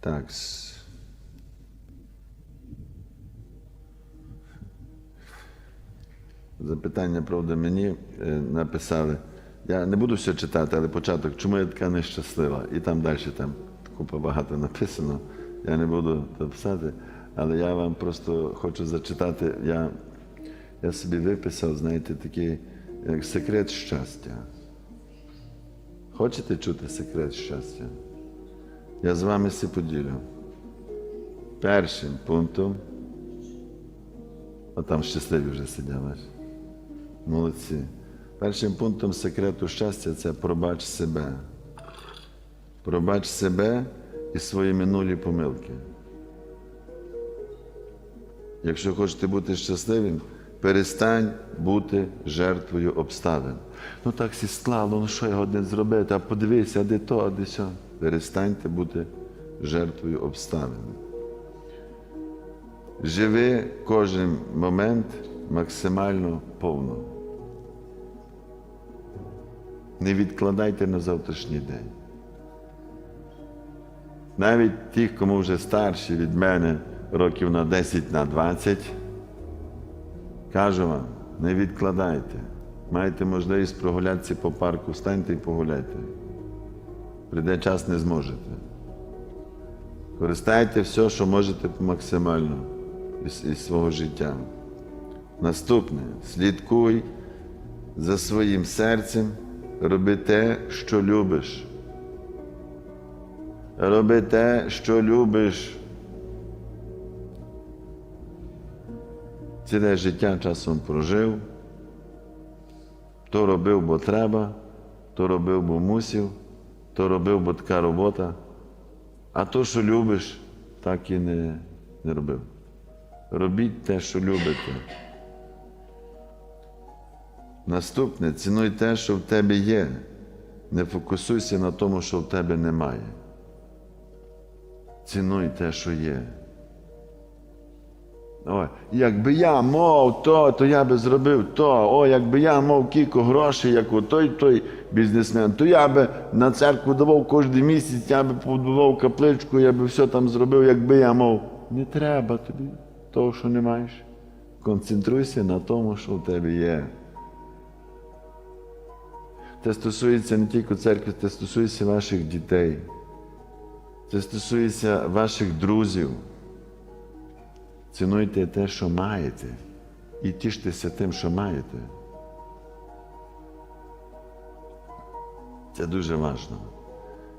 Так. Запитання, правда, мені е, написали. Я не буду все читати, але початок, чому я така нещаслива? І там далі там купа багато написано. Я не буду писати, але я вам просто хочу зачитати. Я, я собі виписав, знаєте, такий як секрет щастя. Хочете чути секрет щастя? Я з вами все поділю. Першим пунктом, а там щасливі вже сидять, молодці. Першим пунктом секрету щастя це пробач себе. Пробач себе і свої минулі помилки. Якщо хочете бути щасливим, перестань бути жертвою обставин. Ну так сі склало, ну що я один зробити, а подивися, а де то, а де сьо. Перестаньте бути жертвою обставин. Живи кожен момент максимально повно. Не відкладайте на завтрашній день. Навіть тих, кому вже старші від мене років на 10 на 20, кажу вам, не відкладайте. Маєте можливість прогулятися по парку, станьте і погуляйте. Прийде час, не зможете. Користайте все, що можете максимально із, із свого життя. Наступне, слідкуй за своїм серцем, роби те, що любиш. Роби те, що любиш. Ціле життя часом прожив, то робив, бо треба, то робив, бо мусив, то робив, бо така робота, а то, що любиш, так і не, не робив. Робіть те, що любите. Наступне, цінуй те, що в тебе є. Не фокусуйся на тому, що в тебе немає. Цінуй те, що є. Ой, якби я мав то, то я би зробив то. О, якби я мав кілька грошей, як той той бізнесмен, то я би на церкву давав кожен місяць, я би побудував капличку, я би все там зробив, якби я мав. Не треба тобі того, що не маєш. Концентруйся на тому, що в тебе є. Це стосується не тільки церкви, це стосується ваших дітей. Це стосується ваших друзів. Цінуйте те, що маєте, і тіштеся тим, що маєте. Це дуже важливо.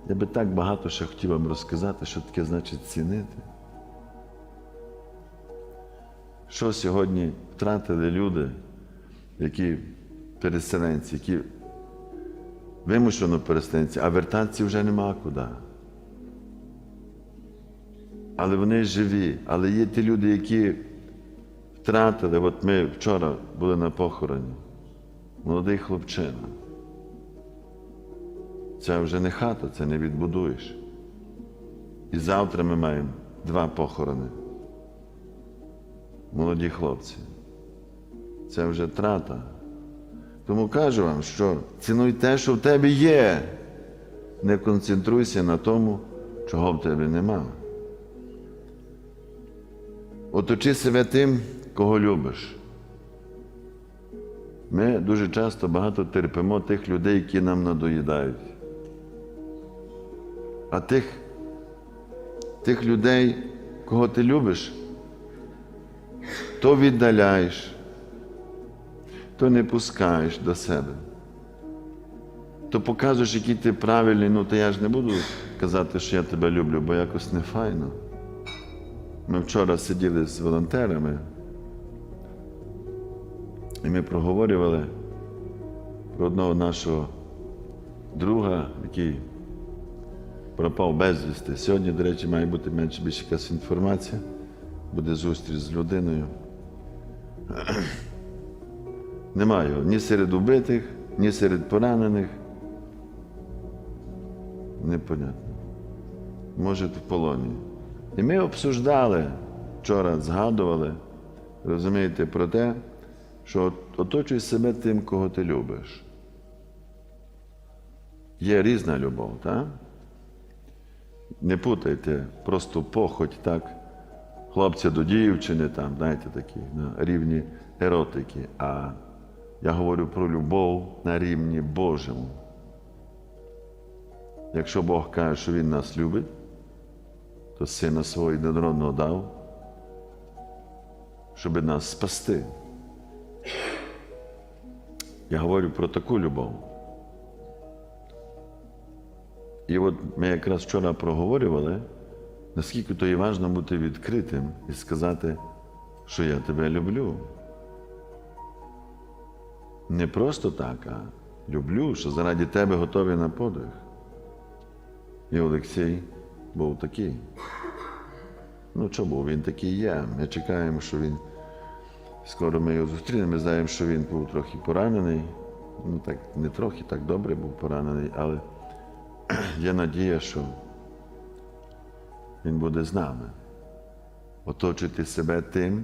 Я би так багато ще хотів вам розказати, що таке значить цінити. Що сьогодні втратили люди, які переселенці, які вимушено переселенці, а вертатися вже нема куди. Але вони живі. Але є ті люди, які втратили. От ми вчора були на похороні. Молодий хлопчина. Це вже не хата, це не відбудуєш. І завтра ми маємо два похорони. Молоді хлопці. Це вже трата. Тому кажу вам, що цінуй те, що в тебе є. Не концентруйся на тому, чого в тебе нема. Оточи себе тим, кого любиш. Ми дуже часто багато терпимо тих людей, які нам надоїдають. А тих, тих людей, кого ти любиш, то віддаляєш, то не пускаєш до себе. То показуєш, який ти правильний, ну то я ж не буду казати, що я тебе люблю, бо якось не файно. Ми вчора сиділи з волонтерами, і ми проговорювали про одного нашого друга, який пропав безвісти. Сьогодні, до речі, має бути менше більше якась інформація, буде зустріч з людиною. Немає ні серед убитих, ні серед поранених. Непонятно. Може, в полоні. І ми обсуждали вчора, згадували, розумієте, про те, що оточуй себе тим, кого ти любиш. Є різна любов, так? Не путайте, просто похоть, так, хлопця до дівчини, там, знаєте, такі на рівні еротики. А я говорю про любов на рівні Божому. Якщо Бог каже, що Він нас любить, то сина свого єдинородного дав, щоб нас спасти. Я говорю про таку любов. І от ми якраз вчора проговорювали, наскільки то є важливо бути відкритим і сказати, що я тебе люблю. Не просто так, а люблю, що заради тебе готовий на подвиг. І Олексій був такий. Ну, був, він такий є. Ми чекаємо, що він скоро ми його зустрінемо. Ми знаємо, що він був трохи поранений. Ну, так не трохи, так добре був поранений, але є надія, що він буде з нами. Оточити себе тим,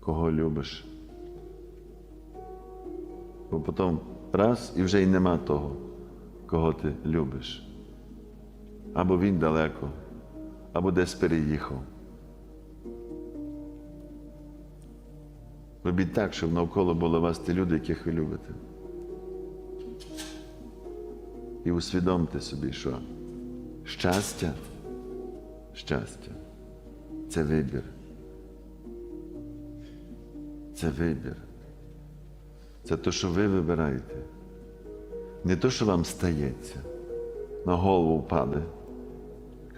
кого любиш. Бо потім раз і вже й нема того, кого ти любиш. Або він далеко, або десь переїхав. Робіть так, щоб навколо було вас ті люди, яких ви любите. І усвідомте собі, що щастя, щастя це вибір. Це вибір. Це те, що ви вибираєте. Не те, що вам стається, на голову впаде.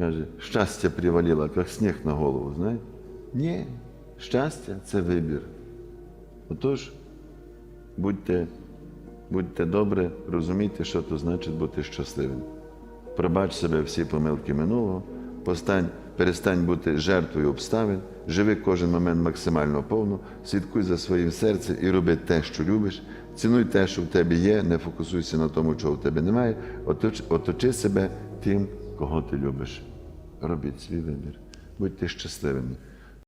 Каже, щастя привалило, як сніг на голову, знаєте? Ні, щастя це вибір. Отож, будьте, будьте добре, розумійте, що то значить бути щасливим. Пробач себе всі помилки минулого, постань, перестань бути жертвою обставин, живи кожен момент максимально повно, слідкуй за своїм серцем і роби те, що любиш, цінуй те, що в тебе є, не фокусуйся на тому, чого в тебе немає, оточ, оточи себе тим, кого ти любиш. Робіть свій вибір, будьте щасливими.